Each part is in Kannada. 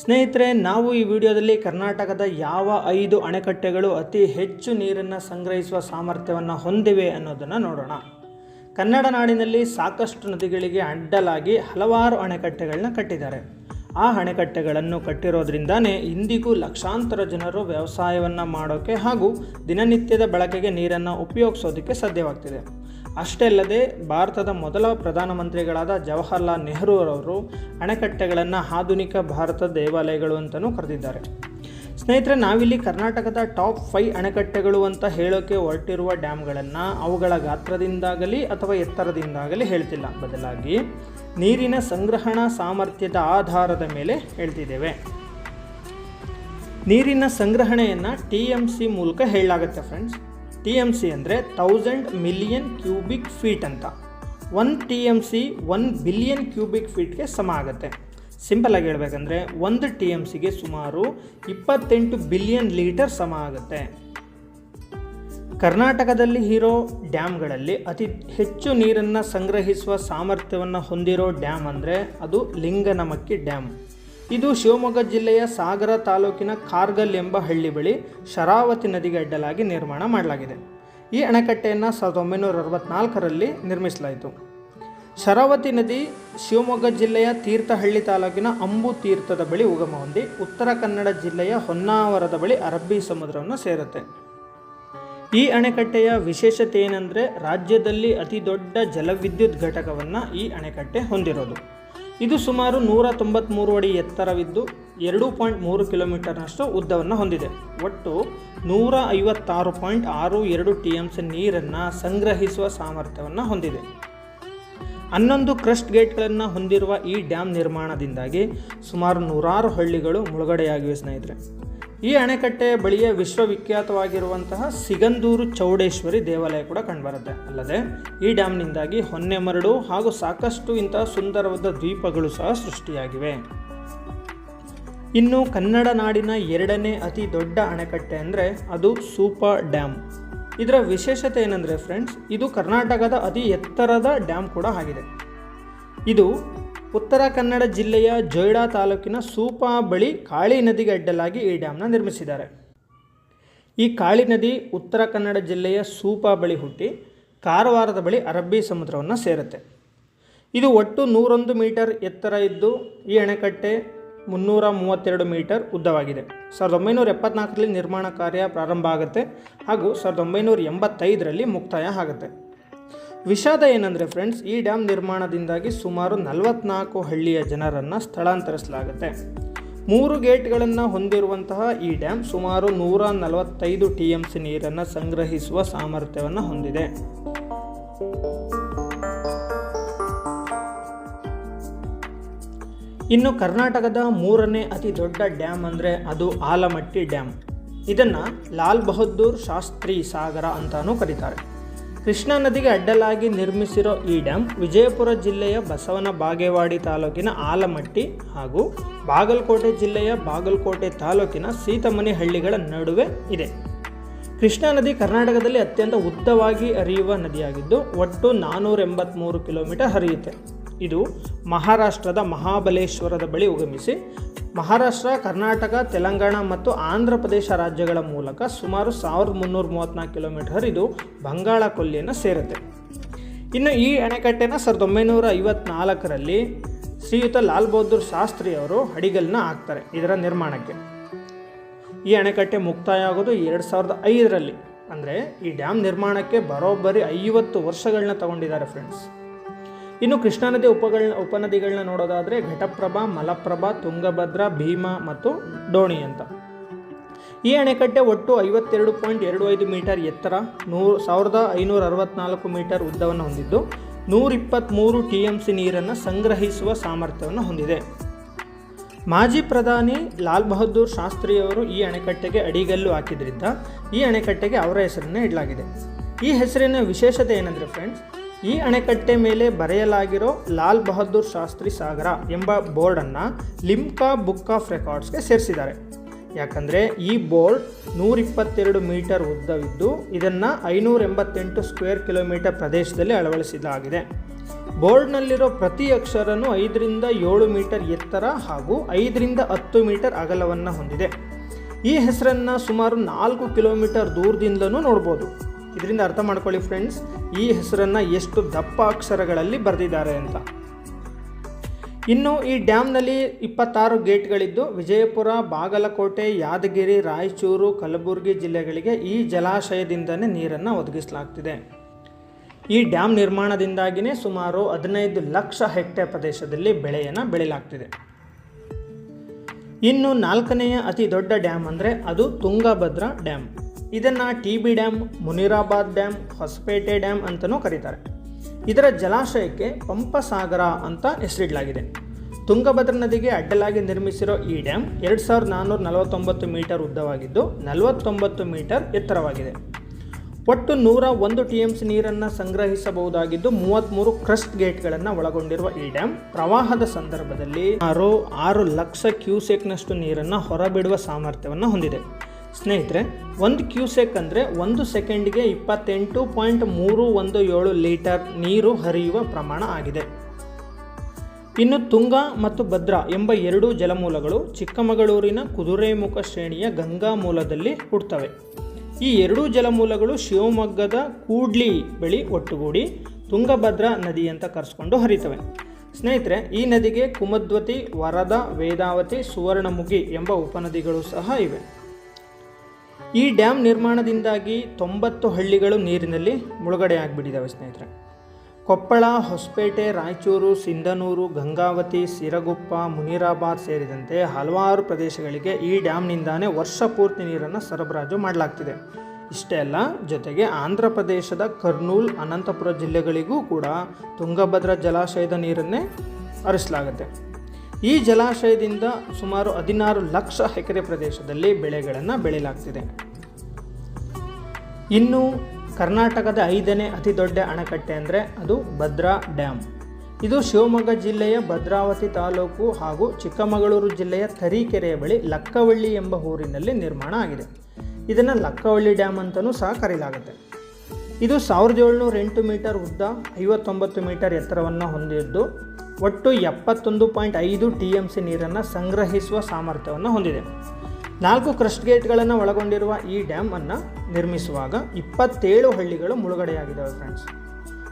ಸ್ನೇಹಿತರೆ, ನಾವು ಈ ವಿಡಿಯೋದಲ್ಲಿ ಕರ್ನಾಟಕದ ಯಾವ ಐದು ಅಣೆಕಟ್ಟೆಗಳು ಅತಿ ಹೆಚ್ಚು ನೀರನ್ನು ಸಂಗ್ರಹಿಸುವ ಸಾಮರ್ಥ್ಯವನ್ನು ಹೊಂದಿವೆ ಅನ್ನೋದನ್ನು ನೋಡೋಣ. ಕನ್ನಡ ನಾಡಿನಲ್ಲಿ ಸಾಕಷ್ಟು ನದಿಗಳಿಗೆ ಅಡ್ಡಲಾಗಿ ಹಲವಾರು ಅಣೆಕಟ್ಟೆಗಳನ್ನ ಕಟ್ಟಿದ್ದಾರೆ. ಆ ಅಣೆಕಟ್ಟೆಗಳನ್ನು ಕಟ್ಟಿರೋದ್ರಿಂದಾನೇ ಇಂದಿಗೂ ಲಕ್ಷಾಂತರ ಜನರು ವ್ಯವಸಾಯವನ್ನು ಮಾಡೋಕ್ಕೆ ಹಾಗೂ ದಿನನಿತ್ಯದ ಬಳಕೆಗೆ ನೀರನ್ನು ಉಪಯೋಗಿಸೋದಕ್ಕೆ ಸಾಧ್ಯವಾಗ್ತಿದೆ. ಅಷ್ಟೇ ಅಲ್ಲದೆ ಭಾರತದ ಮೊದಲ ಪ್ರಧಾನಮಂತ್ರಿಗಳಾದ ಜವಾಹರ್ಲಾಲ್ ನೆಹರೂರವರು ಅಣೆಕಟ್ಟೆಗಳನ್ನು ಆಧುನಿಕ ಭಾರತ ದೇವಾಲಯಗಳು ಅಂತಲೂ ಕರೆದಿದ್ದಾರೆ. ಸ್ನೇಹಿತರೆ, ನಾವಿಲ್ಲಿ ಕರ್ನಾಟಕದ ಟಾಪ್ ಫೈ ಅಣೆಕಟ್ಟೆಗಳು ಅಂತ ಹೇಳೋಕೆ ಹೊರಟಿರುವ ಡ್ಯಾಮ್ಗಳನ್ನು ಅವುಗಳ ಗಾತ್ರದಿಂದಾಗಲಿ ಅಥವಾ ಎತ್ತರದಿಂದಾಗಲಿ ಹೇಳ್ತಿಲ್ಲ. ಬದಲಾಗಿ ನೀರಿನ ಸಂಗ್ರಹಣಾ ಸಾಮರ್ಥ್ಯದ ಆಧಾರದ ಮೇಲೆ ಹೇಳ್ತಿದ್ದೇವೆ. ನೀರಿನ ಸಂಗ್ರಹಣೆಯನ್ನು ಟಿ ಎಂ ಸಿ ಮೂಲಕ ಹೇಳಲಾಗುತ್ತೆ ಫ್ರೆಂಡ್ಸ್ ಟಿ ಎಂ ಸಿ ಅಂದರೆ ಥೌಸಂಡ್ ಮಿಲಿಯನ್ ಕ್ಯೂಬಿಕ್ ಫೀಟ್ ಅಂತ. One T M C one billion cubic ಫೀಟ್ಗೆ ಸಮ ಆಗುತ್ತೆ. ಸಿಂಪಲ್ ಆಗಿ ಹೇಳ್ಬೇಕಂದ್ರೆ ಒಂದು ಟಿ ಎಂ ಸಿಗೆ ಸುಮಾರು ಇಪ್ಪತ್ತೆಂಟು ಬಿಲಿಯನ್ ಲೀಟರ್ ಸಮ ಆಗುತ್ತೆ. ಕರ್ನಾಟಕದಲ್ಲಿ ಇರೋ ಡ್ಯಾಮ್ಗಳಲ್ಲಿ ಅತಿ ಹೆಚ್ಚು ನೀರನ್ನು ಸಂಗ್ರಹಿಸುವ ಸಾಮರ್ಥ್ಯವನ್ನು ಹೊಂದಿರೋ ಡ್ಯಾಮ್ ಅಂದರೆ ಅದು ಲಿಂಗನಮಕ್ಕಿ ಡ್ಯಾಮ್. ಇದು ಶಿವಮೊಗ್ಗ ಜಿಲ್ಲೆಯ ಸಾಗರ ತಾಲೂಕಿನ ಕಾರ್ಗಲ್ ಎಂಬ ಹಳ್ಳಿ ಬಳಿ ಶರಾವತಿ ನದಿಗೆ ಅಡ್ಡಲಾಗಿ ನಿರ್ಮಾಣ ಮಾಡಲಾಗಿದೆ. ಈ ಅಣೆಕಟ್ಟೆಯನ್ನು ಸಾವಿರದ ಒಂಬೈನೂರ ಅರವತ್ನಾಲ್ಕರಲ್ಲಿ ನಿರ್ಮಿಸಲಾಯಿತು. ಶರಾವತಿ ನದಿ ಶಿವಮೊಗ್ಗ ಜಿಲ್ಲೆಯ ತೀರ್ಥಹಳ್ಳಿ ತಾಲೂಕಿನ ಅಂಬು ತೀರ್ಥದ ಬಳಿ ಉಗಮ ಹೊಂದಿ ಉತ್ತರ ಕನ್ನಡ ಜಿಲ್ಲೆಯ ಹೊನ್ನಾವರದ ಬಳಿ ಅರಬ್ಬಿ ಸಮುದ್ರವನ್ನು ಸೇರುತ್ತೆ. ಈ ಅಣೆಕಟ್ಟೆಯ ವಿಶೇಷತೆ ಏನೆಂದರೆ ರಾಜ್ಯದಲ್ಲಿ ಅತಿ ದೊಡ್ಡ ಜಲವಿದ್ಯುತ್ ಘಟಕವನ್ನು ಈ ಅಣೆಕಟ್ಟೆ ಹೊಂದಿರೋದು. ಇದು ಸುಮಾರು ನೂರ ತೊಂಬತ್ತ್ಮೂರು ಅಡಿ ಎತ್ತರವಿದ್ದು ಎರಡು ಪಾಯಿಂಟ್ ಮೂರು ಕಿಲೋಮೀಟರ್ನಷ್ಟು ಉದ್ದವನ್ನು ಹೊಂದಿದೆ. ಒಟ್ಟು ನೂರ ಐವತ್ತಾರು ಪಾಯಿಂಟ್ ಆರು ಎರಡು ಟಿ ಎಂ ಸಿ ನೀರನ್ನು ಸಂಗ್ರಹಿಸುವ ಸಾಮರ್ಥ್ಯವನ್ನು ಹೊಂದಿದೆ. ಹನ್ನೊಂದು ಕ್ರಸ್ಟ್ ಗೇಟ್ಗಳನ್ನು ಹೊಂದಿರುವ ಈ ಡ್ಯಾಮ್ ನಿರ್ಮಾಣದಿಂದಾಗಿ ಸುಮಾರು ನೂರಾರು ಹಳ್ಳಿಗಳು ಮುಳುಗಡೆಯಾಗಿವೆ ಸ್ನೇಹಿತರೆ. ಈ ಅಣೆಕಟ್ಟೆ ಬಳಿಯ ವಿಶ್ವವಿಖ್ಯಾತವಾಗಿರುವಂತಹ ಸಿಗಂದೂರು ಚೌಡೇಶ್ವರಿ ದೇವಾಲಯ ಕೂಡ ಕಂಡುಬರುತ್ತೆ. ಅಲ್ಲದೆ ಈ ಡ್ಯಾಮ್ನಿಂದಾಗಿ ಹೊನ್ನೆಮರಡು ಹಾಗೂ ಸಾಕಷ್ಟು ಇಂತಹ ಸುಂದರವಾದ ದ್ವೀಪಗಳು ಸಹ ಸೃಷ್ಟಿಯಾಗಿವೆ. ಇನ್ನು ಕನ್ನಡ ನಾಡಿನ ಎರಡನೇ ಅತಿ ದೊಡ್ಡ ಅಣೆಕಟ್ಟೆ ಅಂದರೆ ಅದು ಸೂಪರ್ ಡ್ಯಾಮ್. ಇದರ ವಿಶೇಷತೆ ಏನಂದರೆ ಫ್ರೆಂಡ್ಸ್ ಇದು ಕರ್ನಾಟಕದ ಅತಿ ಎತ್ತರದ ಡ್ಯಾಮ್ ಕೂಡ ಆಗಿದೆ. ಇದು ಉತ್ತರ ಕನ್ನಡ ಜಿಲ್ಲೆಯ ಜೊಯ್ಡಾ ತಾಲೂಕಿನ ಸೂಪಾ ಬಳಿ ಕಾಳಿ ನದಿಗೆ ಅಡ್ಡಲಾಗಿ ಈ ಡ್ಯಾಮ್ನ ನಿರ್ಮಿಸಿದ್ದಾರೆ. ಈ ಕಾಳಿ ನದಿ ಉತ್ತರ ಕನ್ನಡ ಜಿಲ್ಲೆಯ ಸೂಪಾ ಬಳಿ ಹುಟ್ಟಿ ಕಾರವಾರದ ಬಳಿ ಅರಬ್ಬಿ ಸಮುದ್ರವನ್ನು ಸೇರುತ್ತೆ. ಇದು ಒಟ್ಟು ನೂರೊಂದು ಮೀಟರ್ ಎತ್ತರ ಇದ್ದು ಈ ಅಣೆಕಟ್ಟೆ ಮುನ್ನೂರ ಮೂವತ್ತೆರಡು ಮೀಟರ್ ಉದ್ದವಾಗಿದೆ. ಸಾವಿರದ ಒಂಬೈನೂರ ಎಪ್ಪತ್ನಾಲ್ಕರಲ್ಲಿ ನಿರ್ಮಾಣ ಕಾರ್ಯ ಪ್ರಾರಂಭ ಆಗುತ್ತೆ ಹಾಗೂ ಸಾವಿರದ ಒಂಬೈನೂರ ಎಂಬತ್ತೈದರಲ್ಲಿ ಮುಕ್ತಾಯ ಆಗುತ್ತೆ. ವಿಷಾದ ಏನಂದರೆ ಫ್ರೆಂಡ್ಸ್ ಈ ಡ್ಯಾಮ್ ನಿರ್ಮಾಣದಿಂದಾಗಿ ಸುಮಾರು ನಲವತ್ನಾಲ್ಕು ಹಳ್ಳಿಯ ಜನರನ್ನು ಸ್ಥಳಾಂತರಿಸಲಾಗುತ್ತೆ. ಮೂರು ಗೇಟ್ಗಳನ್ನು ಹೊಂದಿರುವಂತಹ ಈ ಡ್ಯಾಮ್ ಸುಮಾರು ನೂರ ನಲವತ್ತೈದು ಟಿ ಎಂ ಸಿ ನೀರನ್ನು ಸಂಗ್ರಹಿಸುವ ಸಾಮರ್ಥ್ಯವನ್ನು ಹೊಂದಿದೆ. ಇನ್ನು ಕರ್ನಾಟಕದ ಮೂರನೇ ಅತಿ ದೊಡ್ಡ ಡ್ಯಾಮ್ ಅಂದರೆ ಅದು ಆಲಮಟ್ಟಿ ಡ್ಯಾಮ್ ಇದನ್ನು ಲಾಲ್ ಬಹದ್ದೂರ್ ಶಾಸ್ತ್ರಿ ಸಾಗರ ಅಂತಾನೂ ಕರೀತಾರೆ. ಕೃಷ್ಣಾ ನದಿಗೆ ಅಡ್ಡಲಾಗಿ ನಿರ್ಮಿಸಿರೋ ಈ ಡ್ಯಾಮ್ ವಿಜಯಪುರ ಜಿಲ್ಲೆಯ ಬಸವನ ಬಾಗೇವಾಡಿ ತಾಲೂಕಿನ ಆಲಮಟ್ಟಿ ಹಾಗೂ ಬಾಗಲಕೋಟೆ ಜಿಲ್ಲೆಯ ಬಾಗಲಕೋಟೆ ತಾಲೂಕಿನ ಸೀತಮನಿ ಹಳ್ಳಿಗಳ ನಡುವೆ ಇದೆ. ಕೃಷ್ಣಾ ನದಿ ಕರ್ನಾಟಕದಲ್ಲಿ ಅತ್ಯಂತ ಉದ್ದವಾಗಿ ಹರಿಯುವ ನದಿಯಾಗಿದ್ದು, ಒಟ್ಟು ನಾನ್ನೂರ ಎಂಬತ್ತ್ಮೂರು ಕಿಲೋಮೀಟರ್ ಹರಿಯುತ್ತೆ. ಇದು ಮಹಾರಾಷ್ಟ್ರದ ಮಹಾಬಲೇಶ್ವರದ ಬಳಿ ಉಗಮಿಸಿ, ಮಹಾರಾಷ್ಟ್ರ, ಕರ್ನಾಟಕ, ತೆಲಂಗಾಣ ಮತ್ತು ಆಂಧ್ರ ಪ್ರದೇಶ ರಾಜ್ಯಗಳ ಮೂಲಕ ಸುಮಾರು ಸಾವಿರದ ಮುನ್ನೂರ ಮೂವತ್ತ್ನಾಲ್ಕು ಕಿಲೋಮೀಟರ್ ಇದು ಬಂಗಾಳ ಕೊಲ್ಲಿಯನ್ನು ಸೇರುತ್ತೆ. ಇನ್ನು ಈ ಅಣೆಕಟ್ಟೆನ ಸಾವಿರದ ಒಂಬೈನೂರ ಐವತ್ನಾಲ್ಕರಲ್ಲಿ ಶ್ರೀಯುತ ಲಾಲ್ ಬಹದ್ದೂರ್ ಶಾಸ್ತ್ರಿ ಅವರು ಅಡಿಗಲ್ನ ಹಾಕ್ತಾರೆ ಇದರ ನಿರ್ಮಾಣಕ್ಕೆ. ಈ ಅಣೆಕಟ್ಟೆ ಮುಕ್ತಾಯ ಆಗೋದು ಎರಡು ಸಾವಿರದ ಐದರಲ್ಲಿ. ಅಂದರೆ ಈ ಡ್ಯಾಮ್ ನಿರ್ಮಾಣಕ್ಕೆ ಬರೋಬ್ಬರಿ ಐವತ್ತು ವರ್ಷಗಳನ್ನ ತಗೊಂಡಿದ್ದಾರೆ ಫ್ರೆಂಡ್ಸ್ ಇನ್ನು ಕೃಷ್ಣಾ ನದಿ ಉಪಗಳ ಉಪನದಿಗಳನ್ನ ನೋಡೋದಾದರೆ ಘಟಪ್ರಭಾ, ಮಲಪ್ರಭಾ, ತುಂಗಭದ್ರಾ, ಭೀಮಾ ಮತ್ತು ಡೋಣಿ ಅಂತ. ಈ ಅಣೆಕಟ್ಟೆ ಒಟ್ಟು ಐವತ್ತೆರಡು ಪಾಯಿಂಟ್ ಎರಡು ಐದು ಮೀಟರ್ ಎತ್ತರ ನೂರು ಸಾವಿರದ ಐನೂರ ಅರವತ್ನಾಲ್ಕು ಮೀಟರ್ ಉದ್ದವನ್ನು ಹೊಂದಿದ್ದು ನೂರಿಪ್ಪತ್ತ್ಮೂರು ಟಿ ಎಂ ಸಿ ನೀರನ್ನು ಸಂಗ್ರಹಿಸುವ ಸಾಮರ್ಥ್ಯವನ್ನು ಹೊಂದಿದೆ. ಮಾಜಿ ಪ್ರಧಾನಿ ಲಾಲ್ ಬಹದ್ದೂರ್ ಶಾಸ್ತ್ರಿಯವರು ಈ ಅಣೆಕಟ್ಟೆಗೆ ಅಡಿಗಲ್ಲು ಹಾಕಿದ್ರಿಂದ ಈ ಅಣೆಕಟ್ಟೆಗೆ ಅವರ ಹೆಸರನ್ನು ಇಡಲಾಗಿದೆ. ಈ ಹೆಸರಿನ ವಿಶೇಷತೆ ಏನಂದರೆ ಫ್ರೆಂಡ್ಸ್ ಈ ಅಣೆಕಟ್ಟೆ ಮೇಲೆ ಬರೆಯಲಾಗಿರೋ ಲಾಲ್ ಬಹದ್ದೂರ್ ಶಾಸ್ತ್ರಿ ಸಾಗರ ಎಂಬ ಬೋರ್ಡನ್ನು ಲಿಮ್ಕಾ ಬುಕ್ ಆಫ್ ರೆಕಾರ್ಡ್ಸ್ಗೆ ಸೇರಿಸಿದ್ದಾರೆ. ಯಾಕಂದರೆ ಈ ಬೋರ್ಡ್ ನೂರಿಪ್ಪತ್ತೆರಡು ಮೀಟರ್ ಉದ್ದವಿದ್ದು ಇದನ್ನು ಐನೂರ ಎಂಬತ್ತೆಂಟು ಸ್ಕ್ವೇರ್ ಕಿಲೋಮೀಟರ್ ಪ್ರದೇಶದಲ್ಲಿ ಅಳವಡಿಸಲಾಗಿದೆ ಬೋರ್ಡ್ನಲ್ಲಿರೋ ಪ್ರತಿ ಅಕ್ಷರನು ಐದರಿಂದ ಏಳು ಮೀಟರ್ ಎತ್ತರ ಹಾಗೂ ಐದರಿಂದ ಹತ್ತು ಮೀಟರ್ ಅಗಲವನ್ನು ಹೊಂದಿದೆ. ಈ ಹೆಸರನ್ನು ಸುಮಾರು ನಾಲ್ಕು ಕಿಲೋಮೀಟರ್ ದೂರದಿಂದಲೂ ನೋಡ್ಬೋದು. ಇದರಿಂದ ಅರ್ಥ ಮಾಡ್ಕೊಳ್ಳಿ ಫ್ರೆಂಡ್ಸ್ ಈ ಹೆಸರನ್ನು ಎಷ್ಟು ದಪ್ಪ ಅಕ್ಷರಗಳಲ್ಲಿ ಬರೆದಿದ್ದಾರೆ ಅಂತ. ಇನ್ನು ಈ ಡ್ಯಾಮ್ನಲ್ಲಿ ಇಪ್ಪತ್ತಾರು ಗೇಟ್ಗಳಿದ್ದು, ವಿಜಯಪುರ, ಬಾಗಲಕೋಟೆ, ಯಾದಗಿರಿ, ರಾಯಚೂರು, ಕಲಬುರಗಿ ಜಿಲ್ಲೆಗಳಿಗೆ ಈ ಜಲಾಶಯದಿಂದನೇ ನೀರನ್ನು ಒದಗಿಸಲಾಗ್ತಿದೆ. ಈ ಡ್ಯಾಮ್ ನಿರ್ಮಾಣದಿಂದಾಗಿಯೇ ಸುಮಾರು ಹದಿನೈದು ಲಕ್ಷ ಹೆಕ್ಟೇರ್ ಪ್ರದೇಶದಲ್ಲಿ ಬೆಳೆಯನ್ನು ಬೆಳೆಯಲಾಗ್ತಿದೆ ಇನ್ನು ನಾಲ್ಕನೆಯ ಅತಿ ದೊಡ್ಡ ಡ್ಯಾಮ್ ಅಂದರೆ ಅದು ತುಂಗಭದ್ರಾ ಡ್ಯಾಮ್. ಇದನ್ನು T B dam Munirabad dam Hosapete dam ಅಂತಲೂ ಕರೀತಾರೆ. ಇದರ ಜಲಾಶಯಕ್ಕೆ ಪಂಪಸಾಗರ ಅಂತ ಹೆಸರಿಡಲಾಗಿದೆ. ತುಂಗಭದ್ರ ನದಿಗೆ ಅಡ್ಡಲಾಗಿ ನಿರ್ಮಿಸಿರೋ ಈ ಡ್ಯಾಮ್ ಎರಡು ಸಾವಿರದ ನಾನ್ನೂರ ನಲವತ್ತೊಂಬತ್ತು ಮೀಟರ್ ಉದ್ದವಾಗಿದ್ದು ನಲವತ್ತೊಂಬತ್ತು ಮೀಟರ್ ಎತ್ತರವಾಗಿದೆ. ಒಟ್ಟು ನೂರ ಒಂದು ಟಿ ಎಂ ಸಿ ನೀರನ್ನು ಸಂಗ್ರಹಿಸಬಹುದಾಗಿದ್ದು ಮೂವತ್ತ್ಮೂರು ಕ್ರಸ್ಟ್ ಗೇಟ್ಗಳನ್ನು ಒಳಗೊಂಡಿರುವ ಈ ಡ್ಯಾಮ್ ಪ್ರವಾಹದ ಸಂದರ್ಭದಲ್ಲಿ ಆರು ಆರು ಲಕ್ಷ ಕ್ಯೂಸೆಕ್ನಷ್ಟು ನೀರನ್ನು ಹೊರಬಿಡುವ ಸಾಮರ್ಥ್ಯವನ್ನು ಹೊಂದಿದೆ. ಸ್ನೇಹಿತರೆ, ಒಂದು ಕ್ಯೂಸೆಕ್ ಅಂದರೆ ಒಂದು ಸೆಕೆಂಡ್ಗೆ ಇಪ್ಪತ್ತೆಂಟು ಪಾಯಿಂಟ್ ಮೂರು ಒಂದು ಏಳು ಲೀಟರ್ ನೀರು ಹರಿಯುವ ಪ್ರಮಾಣ ಆಗಿದೆ. ಇನ್ನು ತುಂಗಾ ಮತ್ತು ಭದ್ರಾ ಎಂಬ ಎರಡೂ ಜಲಮೂಲಗಳು ಚಿಕ್ಕಮಗಳೂರಿನ ಕುದುರೆಮುಖ ಶ್ರೇಣಿಯ ಗಂಗಾ ಮೂಲದಲ್ಲಿ ಹುಟ್ಟುತ್ತವೆ. ಈ ಎರಡೂ ಜಲಮೂಲಗಳು ಶಿವಮೊಗ್ಗದ ಕೂಡ್ಲಿ ಬಳಿ ಒಟ್ಟುಗೂಡಿ ತುಂಗಭದ್ರಾ ನದಿ ಅಂತ ಕರೆಸ್ಕೊಂಡು ಹರಿತವೆ. ಸ್ನೇಹಿತರೆ, ಈ ನದಿಗೆ ಕುಮದ್ವತಿ, ವರದ, ವೇದಾವತಿ, ಸುವರ್ಣಮುಖಿ ಎಂಬ ಉಪನದಿಗಳು ಸಹ ಇವೆ. ಈ ಡ್ಯಾಮ್ ನಿರ್ಮಾಣದಿಂದಾಗಿ ತೊಂಬತ್ತು ಹಳ್ಳಿಗಳು ನೀರಿನಲ್ಲಿ ಮುಳುಗಡೆ ಆಗಿಬಿಟ್ಟಿದ್ದಾವೆ ಸ್ನೇಹಿತರೆ. ಕೊಪ್ಪಳ, ಹೊಸಪೇಟೆ, ರಾಯಚೂರು, ಸಿಂಧನೂರು, ಗಂಗಾವತಿ, ಸಿರಗುಪ್ಪ, ಮುನಿರಾಬಾದ್ ಸೇರಿದಂತೆ ಹಲವಾರು ಪ್ರದೇಶಗಳಿಗೆ ಈ ಡ್ಯಾಮ್ನಿಂದಾನೇ ವರ್ಷ ಪೂರ್ತಿ ನೀರನ್ನು ಸರಬರಾಜು ಮಾಡಲಾಗ್ತಿದೆ. ಇಷ್ಟೇ ಅಲ್ಲ, ಜೊತೆಗೆ ಆಂಧ್ರ ಪ್ರದೇಶದ ಕರ್ನೂಲ್, ಅನಂತಪುರ ಜಿಲ್ಲೆಗಳಿಗೂ ಕೂಡ ತುಂಗಭದ್ರಾ ಜಲಾಶಯದ ನೀರನ್ನೇ ಹರಿಸಲಾಗುತ್ತೆ. ಈ ಜಲಾಶಯದಿಂದ ಸುಮಾರು ಹದಿನಾರು ಲಕ್ಷ ಎಕರೆ ಪ್ರದೇಶದಲ್ಲಿ ಬೆಳೆಗಳನ್ನು ಬೆಳೆಯಲಾಗ್ತಿದೆ ಇನ್ನು ಕರ್ನಾಟಕದ ಐದನೇ ಅತಿ ದೊಡ್ಡ ಅಣೆಕಟ್ಟೆ ಅಂದರೆ ಅದು ಭದ್ರಾ ಡ್ಯಾಮ್ ಇದು ಶಿವಮೊಗ್ಗ ಜಿಲ್ಲೆಯ ಭದ್ರಾವತಿ ತಾಲೂಕು ಹಾಗೂ ಚಿಕ್ಕಮಗಳೂರು ಜಿಲ್ಲೆಯ ತರೀಕೆರೆಯ ಬಳಿ ಲಕ್ಕವಳ್ಳಿ ಎಂಬ ಊರಿನಲ್ಲಿ ನಿರ್ಮಾಣ ಆಗಿದೆ. ಇದನ್ನು ಲಕ್ಕವಳ್ಳಿ ಡ್ಯಾಮ್ ಅಂತಲೂ ಸಹ ಕರೆಯಲಾಗುತ್ತೆ ಇದು ಸಾವಿರದ ಏಳ್ನೂರ ಎಂಟು ಮೀಟರ್ ಉದ್ದ ಐವತ್ತೊಂಬತ್ತು ಮೀಟರ್ ಎತ್ತರವನ್ನು ಹೊಂದಿದ್ದು ಒಟ್ಟು ಎಪ್ಪತ್ತೊಂದು ಪಾಯಿಂಟ್ ಐದು ಟಿ ಎಂ ಸಿ ನೀರನ್ನು ಸಂಗ್ರಹಿಸುವ ಸಾಮರ್ಥ್ಯವನ್ನು ಹೊಂದಿದೆ. ನಾಲ್ಕು ಕ್ರಸ್ಟ್ ಗೇಟ್ಗಳನ್ನು ಒಳಗೊಂಡಿರುವ ಈ ಡ್ಯಾಮನ್ನು ನಿರ್ಮಿಸುವಾಗ ಇಪ್ಪತ್ತೇಳು ಹಳ್ಳಿಗಳು ಮುಳುಗಡೆಯಾಗಿದ್ದಾವೆ ಫ್ರೆಂಡ್ಸ್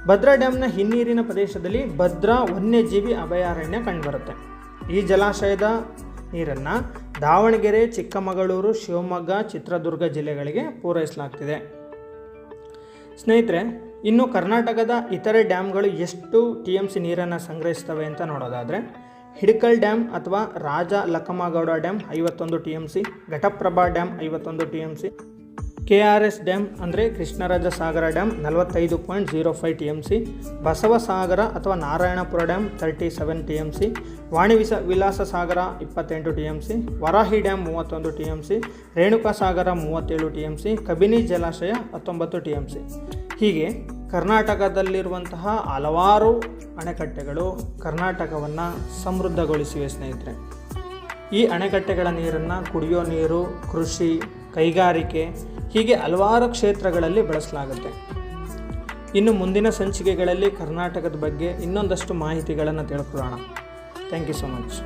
ಭದ್ರಾ ಡ್ಯಾಮ್ನ ಹಿನ್ನೀರಿನ ಪ್ರದೇಶದಲ್ಲಿ ಭದ್ರಾ ವನ್ಯಜೀವಿ ಅಭಯಾರಣ್ಯ ಕಂಡುಬರುತ್ತೆ. ಈ ಜಲಾಶಯದ ನೀರನ್ನು ದಾವಣಗೆರೆ, ಚಿಕ್ಕಮಗಳೂರು, ಶಿವಮೊಗ್ಗ, ಚಿತ್ರದುರ್ಗ ಜಿಲ್ಲೆಗಳಿಗೆ ಪೂರೈಸಲಾಗ್ತಿದೆ. ಸ್ನೇಹಿತರೆ ಇನ್ನು ಕರ್ನಾಟಕದ ಇತರೆ ಡ್ಯಾಮ್ಗಳು ಎಷ್ಟು ಟಿ ಎಂ ಸಿ ನೀರನ್ನು ಸಂಗ್ರಹಿಸ್ತವೆ ಅಂತ ನೋಡೋದಾದರೆ, ಹಿಡಕಲ್ ಡ್ಯಾಮ್ ಅಥವಾ ರಾಜ ಲಕ್ಕಮ್ಮಗೌಡ ಡ್ಯಾಮ್ ಐವತ್ತೊಂದು T M C, Ghataprabha dam ಐವತ್ತೊಂದು T M C K R S dam ಅಂದರೆ ಕೃಷ್ಣರಾಜ ಸಾಗರ ಡ್ಯಾಮ್ ನಲವತ್ತೈದು point zero five T M C, Basavasagara ಅಥವಾ Narayanapura dam thirty seven T M C, ವಾಣಿವಿಸ Vilasa Sagara ಇಪ್ಪತ್ತೆಂಟು T M C, Varahi dam ಮೂವತ್ತೊಂದು T M C Renuka Sagara ಮೂವತ್ತೇಳು ಟಿ ಎಂ ಸಿ, ಕಬಿನಿ ಜಲಾಶಯ ಹತ್ತೊಂಬತ್ತು ಟಿ ಎಂ ಸಿ. ಹೀಗೆ ಕರ್ನಾಟಕದಲ್ಲಿರುವಂತಹ ಹಲವಾರು ಅಣೆಕಟ್ಟೆಗಳು ಕರ್ನಾಟಕವನ್ನು ಸಮೃದ್ಧಗೊಳಿಸಿವೆ ಸ್ನೇಹಿತರೆ. ಈ ಅಣೆಕಟ್ಟೆಗಳ ನೀರನ್ನು ಕುಡಿಯೋ ನೀರು, ಕೃಷಿ ಕೈಗಾರಿಕೆ ಹೀಗೆ ಹಲವಾರು ಕ್ಷೇತ್ರಗಳಲ್ಲಿ ಬಳಸಲಾಗುತ್ತೆ. ಇನ್ನು ಮುಂದಿನ ಸಂಚಿಕೆಗಳಲ್ಲಿ ಕರ್ನಾಟಕದ ಬಗ್ಗೆ ಇನ್ನೊಂದಷ್ಟು ಮಾಹಿತಿಗಳನ್ನು ತಿಳ್ಕೊಳ್ಳೋಣ. Thank you so much